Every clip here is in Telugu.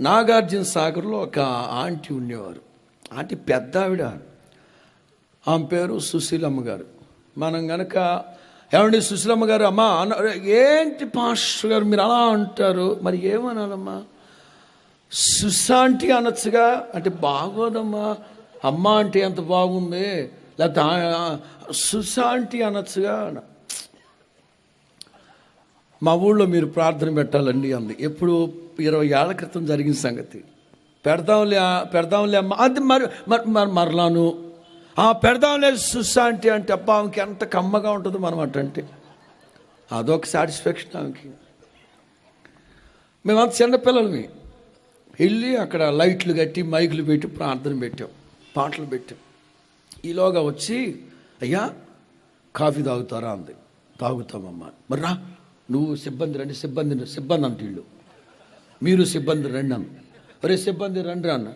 నాగార్జున సాగర్లో ఒక ఆంటీ ఉండేవారు. ఆంటీ పెద్ద ఆవిడ ఆమె పేరు సుశీలమ్మ గారు. మనం గనక ఏమండి సుశీలమ్మ గారు? అమ్మా అన్న ఏంటి పాస్టర్ గారు? మీరు అలా అంటారు. మరి ఏమనాలమ్మా? సుశాంటి అనొచ్చుగా? అంటే బాగోదమ్మా. అమ్మ అంటే ఎంత బాగుంది? లేకపోతే సుశాంటి అనొచ్చుగా? అన్న. మా ఊళ్ళో మీరు ప్రార్థన పెట్టాలండి అంది. ఎప్పుడు ఇరవై ఏళ్ళ క్రితం జరిగిన సంగతి. పెడదాంలే పెడదాంలే అమ్మ. అది మరి మరి మరి మరలాను. పెడదాంలే సుశాంటి అంటే అంటే అబ్బా ఆమెకి ఎంత కమ్మగా ఉంటుంది మనం అంటే అదొక సాటిస్ఫాక్షన్ ఆమెకి. మేమంత చిన్నపిల్లలమి వెళ్ళి అక్కడ లైట్లు కట్టి మైకులు పెట్టి ప్రార్థన పెట్టాం. పాటలు పెట్టాం. ఈలోగా వచ్చి అయ్యా కాఫీ తాగుతారా? అంది. తాగుతామమ్మా. మరి రా. నువ్వు సిబ్బంది రండి సిబ్బంది సిబ్బంది అంత మీరు సిబ్బంది రండి అన్న అరే సిబ్బంది రండి అన్న.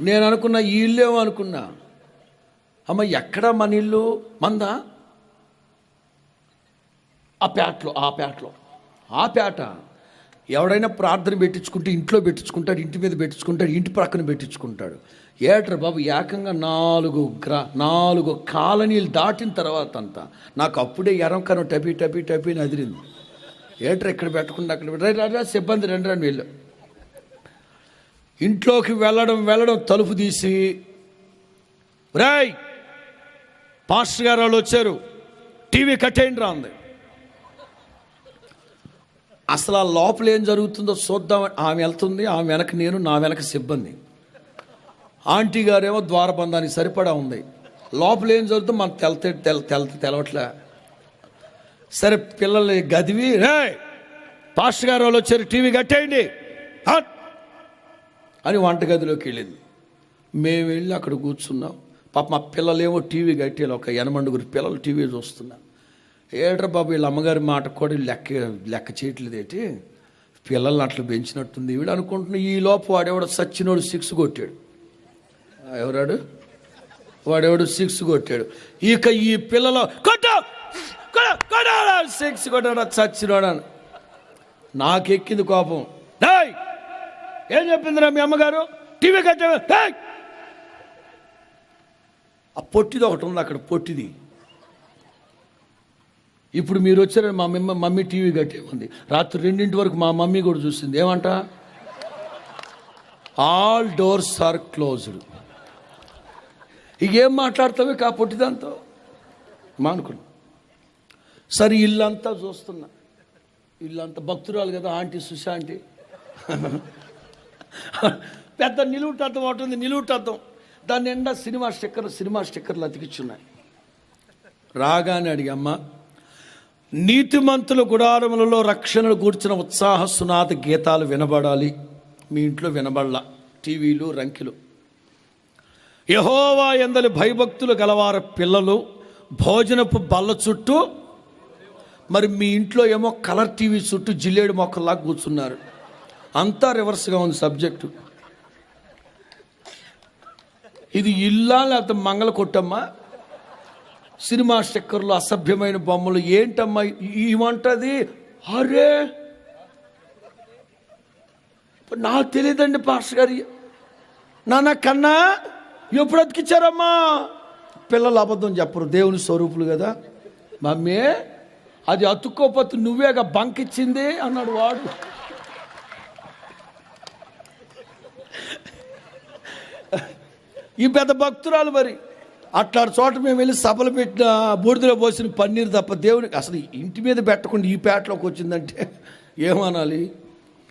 నేను అనుకున్నా ఈ ఇల్లేమో అనుకున్నా. అమ్మ ఎక్కడ మన ఇల్లు? మందా? ఆ పేటలో ఆ పేటలో ఆ పేట ఎవడైనా ప్రార్థన పెట్టించుకుంటే ఇంట్లో పెట్టించుకుంటాడు ఇంటి మీద పెట్టించుకుంటాడు ఇంటి ప్రక్కన పెట్టించుకుంటాడు. ఏట్రా బాబు ఏకంగా నాలుగు గ్రా నాలుగు కాలనీలు దాటిన తర్వాత అంతా నాకు అప్పుడే ఎరంకను టపి టపి టపి నదిరింది అదిరింది. ఏంటర్ ఇక్కడ పెట్టకుండా అక్కడ పెట్ట- రా, రా, సిబ్బంది రెండు రెండు వెళ్ళు. ఇంట్లోకి వెళ్ళడం వెళ్ళడం తలుపు తీసి. రాయ్ పాస్టర్ గారు వాళ్ళు వచ్చారు. టీవీ కట్టేయండి రా అంది. అసలు ఆ లోపల ఏం జరుగుతుందో చూద్దాం. ఆమె వెళ్తుంది ఆమె వెనక నేను నా వెనక సిబ్బంది. ఆంటీ గారేమో ద్వారబంధానికి సరిపడా ఉంది. లోపల ఏం జరుగుతుందో మనకు తెలతే తెల తెల తెలవట్లే. సరే పిల్లల్ని గదివి రే పాస్టర్ గారు వాళ్ళు వచ్చారు టీవీ కట్టేయండి. అని వంటగదిలోకి వెళ్ళింది. మేము వెళ్ళి అక్కడ కూర్చున్నాం. పాప మా పిల్లలేమో టీవీ కట్టేయాలి ఒక ఎనమండుగురు పిల్లలు టీవీ చూస్తున్నారు. ఏట్రా బాబు వీళ్ళ అమ్మగారి మాట కూడా లెక్క లెక్క చేయట్లేదు ఏంటి? పిల్లల్ని అట్లా పెంచినట్టుంది. వీడు అనుకుంటున్నా ఈ లోపు వాడెవడో సచ్చినోడు సిక్స్ కొట్టాడు. ఎవరాడు? వాడెవడు? సిక్స్ కొట్టాడు. ఇక ఈ పిల్లలు కొట్టు! సిక్స్ కొట్టాడు చచ్చినోడు అని. నాకెక్కింది కోపం. డేయ్ ఏం చెప్పిందిరా మీ అమ్మగారు? టీవీ కట్టే డేయ్! ఆ పొట్టిది ఒకటి ఉంది అక్కడ పొట్టిది. ఇప్పుడు మీరు వచ్చారు మా మమ్మ మమ్మీ టీవీ కట్టే ఉంది. రాత్రి రెండింటి వరకు మా మమ్మీ కూడా చూసింది. ఏమంట? ఆల్ డోర్స్ ఆర్ క్లోజ్డ్ ఇక ఏం మాట్లాడతావు కా పొట్టిదాంతో? మానుకున్నా సరే ఇల్లంతా చూస్తున్నా. ఇల్లంతా భక్తురాలు కదా ఆంటీ సుశాంటి పెద్ద నిలువుటద్దం ఒకటి ఉంది నిలువుటద్దం దాని నిండా సినిమా స్టిక్కర్ సినిమా స్టిక్కర్లు అతికిచ్చున్నాయి. రాగానే అడిగి అమ్మ నీతిమంతుల గుడారములలో రక్షణలు కూర్చిన ఉత్సాహ సునాద గీతాలు వినబడాలి. మీ ఇంట్లో వినబడలా టీవీలు రంకిలు. యహోవా ఎందలి భయభక్తులు గలవార పిల్లలు భోజనపు బల్ల చుట్టూ మరి మీ ఇంట్లో ఏమో కలర్ టీవీ చుట్టూ జిల్లేడు మొక్కల్లా కూర్చున్నారు. అంతా రివర్స్గా ఉంది సబ్జెక్టు. ఇది ఇల్లా లేకపోతే మంగళ కొట్టమ్మా సినిమా స్టిక్కర్లు అసభ్యమైన బొమ్మలు ఏంటమ్మా? ఇవంటది? అరే! నాకు తెలియదండి పాస్టర్ గారి. నాన్న కన్నా ఎప్పుడు అతికిచ్చారమ్మా? పిల్లలు అబద్ధం చెప్పరు దేవుని స్వరూపులు కదా. మమ్మీ! అది అతుక్కోపోతే నువ్వేగా బంకిచ్చింది అన్నాడు వాడు. ఈ పెద్ద భక్తురాలు మరి. అట్లాంటి చోట మేము వెళ్ళి సభలు పెట్టిన బూడిదలో పోసిన పన్నీరు తప్ప దేవునికి అసలు ఇంటి మీద పెట్టకుండా ఈ పేటలోకి వచ్చిందంటే ఏమనాలి?